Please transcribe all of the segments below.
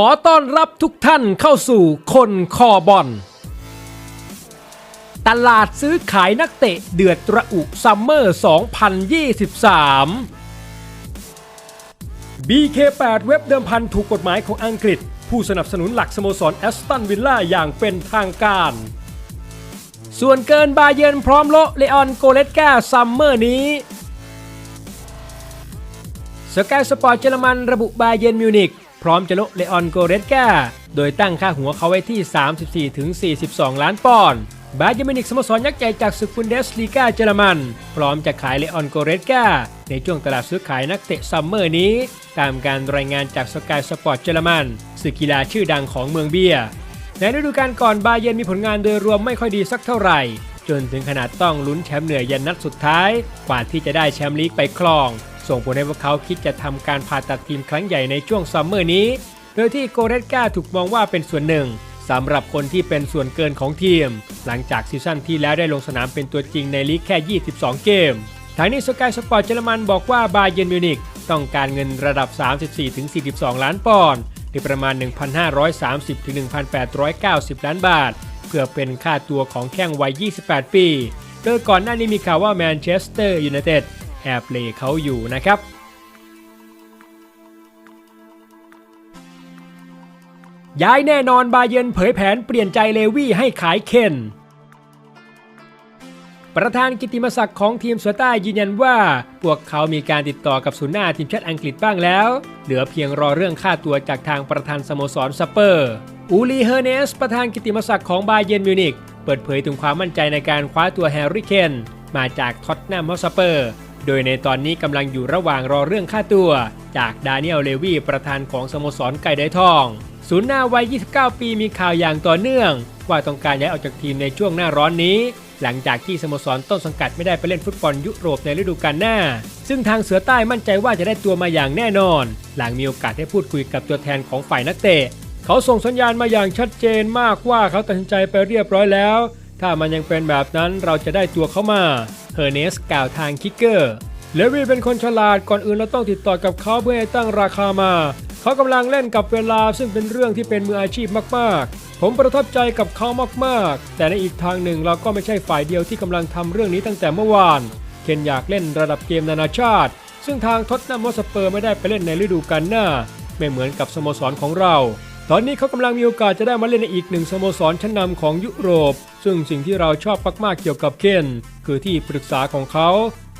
ขอต้อนรับทุกท่านเข้าสู่คนคอบอล ตลาดซื้อขายนักเตะเดือดระอุซัมเมอร์ 2023 BK8 เว็บเดิมพันถูกกฎหมายของอังกฤษ ผู้สนับสนุนหลักสโมสรแอสตันวิลล่าอย่างเป็นทางการ ส่วนเกินบาเยนพร้อมโละเลออนโกเลตกาซัมเมอร์นี้สกายสปอร์ตเยอรมันระบุบาเยนมิวนิก ร้อมจะโละเลออนโกเรตกาโดยตั้งค่าหัวเขาไว้ที่ 34-42 ล้านปอนด์บาเยนมินิกสโมสรยักษ์ใหญ่จากศึกบุนเดสลีกาเยอรมัน พร้อมจะขายเลออนโกเรตกาในช่วงตลาดซื้อขายนักเตะซัมเมอร์นี้ ตามการรายงานจากสกายสปอร์ตเยอรมันสื่อกีฬาชื่อดังของเมืองเบียร์ในฤดูกาลก่อนบาเยิร์นมีผลงานโดยรวมไม่ค่อยดีสักเท่าไหร่ จนถึงขนาดต้องลุ้นแชมป์เหนือยันนัดสุดท้าย กว่าที่จะได้แชมป์ลีกไปครอง ส่งผลให้พวกเขาคิดจะทำการผ่าตัดทีมครั้งใหญ่ในช่วงซัมเมอร์นี้ โดยที่โกเรตกาถูกมองว่าเป็นส่วนหนึ่งสำหรับคนที่เป็นส่วนเกินของทีม หลังจากซีซั่นที่แล้วได้ลงสนามเป็นตัวจริงในลีกแค่ 22 เกม ทางนี้สกายสปอร์ตเยอรมันบอกว่าบาเยร์นมิวนิกต้องการเงินระดับ 34-42 ล้านปอนด์หรือประมาณ 1,530-1,890 ล้านบาท เพื่อเป็นค่าตัวของแข้งวัย 28 ปี โดยก่อนหน้านี้มีข่าวว่าแมนเชสเตอร์ยูไนเต็ด แอบเลเขาอยู่นะครับย้ายแน่นอนบาเยนเผยแผนเปลี่ยนใจเลวี่ให้ขายเคน ประธานกิติมศักดิ์ของทีมสือใต้ยืนยันว่า พวกเขามีการติดต่อกับศูนย์หน้าทีมชาติอังกฤษบ้างแล้ว เหลือเพียงรอเรื่องค่าตัวจากทางประธานสโมสรสเปอร์ อูลีเฮอร์เนส ประธานกิติมศักดิ์ของบาเยนมิวนิกเปิดเผยถึงความมั่นใจในการคว้าตัวแฮร์รี่เคน มาจากท็อตแนมฮอสเปอร์ โดยในตอนนี้กำลังอยู่ระหว่างรอเรื่องค่าตัว จากดานิเอลเลวีประธานของสโมสรไก่ได้ทอง ศูนย์หน้าวัย 29 ปีมีข่าวอย่างต่อเนื่อง ว่าต้องการย้ายออกจากทีมในช่วงหน้าร้อนนี้ หลังจากที่สโมสรต้นสังกัดไม่ได้ไปเล่นฟุตบอลยุโรปในฤดูกาลหน้า ซึ่งทางเสือใต้มั่นใจว่าจะได้ตัวมาอย่างแน่นอน หลังมีโอกาสได้พูดคุยกับตัวแทนของฝ่ายนักเตะ เขาส่งสัญญาณมาอย่างชัดเจนมากว่าเขาตัดสินใจไปเรียบร้อยแล้ว ถ้ามันยังเป็นแบบนั้นเราจะได้ตัวเขามาเฮอร์เนสกล่าวทางคิกเกอร์เลวีเป็นคนฉลาดก่อนอื่นเราต้องติดต่อกับเขาเพื่อให้ตั้งราคามา เขากำลังเล่นกับเวลาซึ่งเป็นเรื่องที่เป็นมืออาชีพมากๆ ผมประทับใจกับเขามากๆ แต่ในอีกทางหนึ่งเราก็ไม่ใช่ฝ่ายเดียวที่กำลังทำเรื่องนี้ตั้งแต่เมื่อวาน เคนอยากเล่นระดับเกมนานาชาติ ซึ่งทางท็อตแนมฮอสเปอร์ไม่ได้ไปเล่นในฤดูกาลหน้า ไม่เหมือนกับสโมสรของเรา ตอนนี้เขากำลังมีโอกาสจะได้มาเล่นในอีกหนึ่งสโมสรชั้นนำของยุโรป ซึ่งสิ่งที่เราชอบมากๆเกี่ยวกับเคนคือที่ปรึกษาของเขา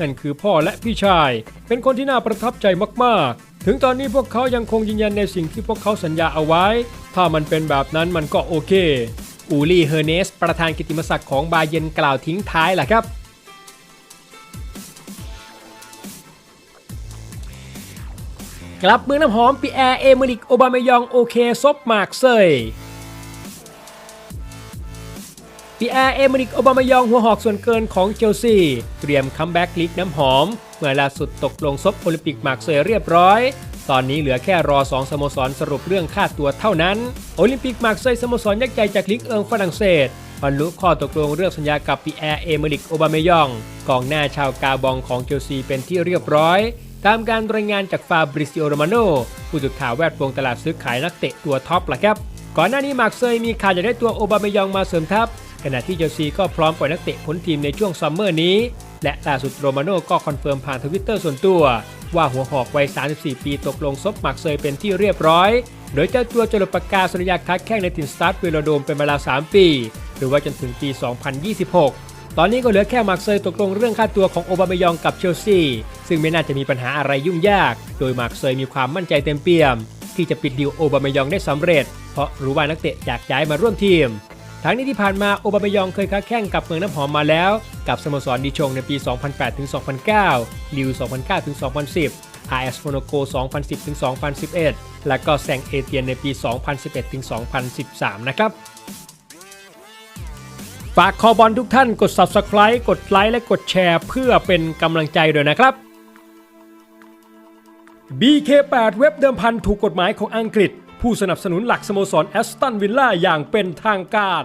นั่นคือพ่อและพี่ชาย เป็นคนที่น่าประทับใจมากๆ ถึงตอนนี้พวกเขายังคงยืนยันในสิ่งที่พวกเขาสัญญาเอาไว้ ถ้ามันเป็นแบบนั้นมันก็โอเค อูลี่เฮอร์เนส ประธานกิติมศักดิ์ของบาเยร์นกล่าวทิ้งท้ายแหละครับ กลับเมืองน้ำหอมปีแอร์เอเมริกโอบามายองโอเคซบหมากเซยปีแอร์เอเมริกโอบามายองหัวหอกส่วนเกินของเชลซีเตรียมคัมแบ็กลีกน้ำหอม เมื่อล่าสุดตกลงซบโอลิมปิกหมากเซยเรียบร้อย ตอนนี้เหลือแค่รอ 2 สโมสรสรุปเรื่องค่าตัวเท่านั้น โอลิมปิกหมากเซยสโมสรยักษ์ใหญ่จากลีกเอิงฝรั่งเศสบรรลุข้อตกลงเรื่องสัญญากับปีแอร์เอเมริกโอบามายอง กองหน้าชาวกาบองของเชลซีเป็นที่เรียบร้อย ตามการรายงานจากฟาบริซิโอโรมาโนผู้สื่อข่าวแวดวงตลาดซื้อขายนักเตะตัวท็อปละครับ ก่อนหน้านี้มาร์กเซยมีข่าวจะได้ตัวโอบามายองมาเสริมทัพ ขณะที่เชลซีก็พร้อมปล่อยนักเตะพ้นทีมในช่วงซัมเมอร์นี้ และล่าสุดโรมาโน่ก็คอนเฟิร์มผ่านทวิตเตอร์ส่วนตัว ว่าหัวหอกวัย 34 ปีตกลงซบมาร์กเซยเป็นที่เรียบร้อย โดยเจ้าตัวจะหลุดปากกาสัญญาค้าแข้งในทีมสตาร์ทเวโลโดมเป็นเวลา 3 ปี หรือว่าจนถึงปี 2026 ตอนนี้ก็เหลือแค่มาร์กเซยตกลงเรื่องค่าตัวของโอบามายองกับเชลซีซึ่งไม่น่าจะมีปัญหาอะไรยุ่งยาก โดยมาร์กเซยมีความมั่นใจเต็มเปี่ยม ที่จะปิดดีลโอบามายองได้สำเร็จ เพราะรู้ว่านักเตะอยากย้ายมาร่วมทีม ทั้งนี้ที่ผ่านมาโอบามายองเคยค้าแข่งกับเมืองน้ำหอมมาแล้ว กับสโมสรดิชงในปี 2008-2009 ลิว 2009-2010 RS Monaco 2010-2011 และก็แซงเอเตียนในปี 2011-2013 นะครับ ฝากคอบอลทุกท่านกด Subscribe กดไลค์และกดแชร์ เพื่อเป็นกำลังใจด้วยนะครับ BK8 เว็บเดิมพันถูกกฎหมายของอังกฤษ ผู้สนับสนุนหลักสโมสรแอสตันวิลล่าอย่างเป็นทางการ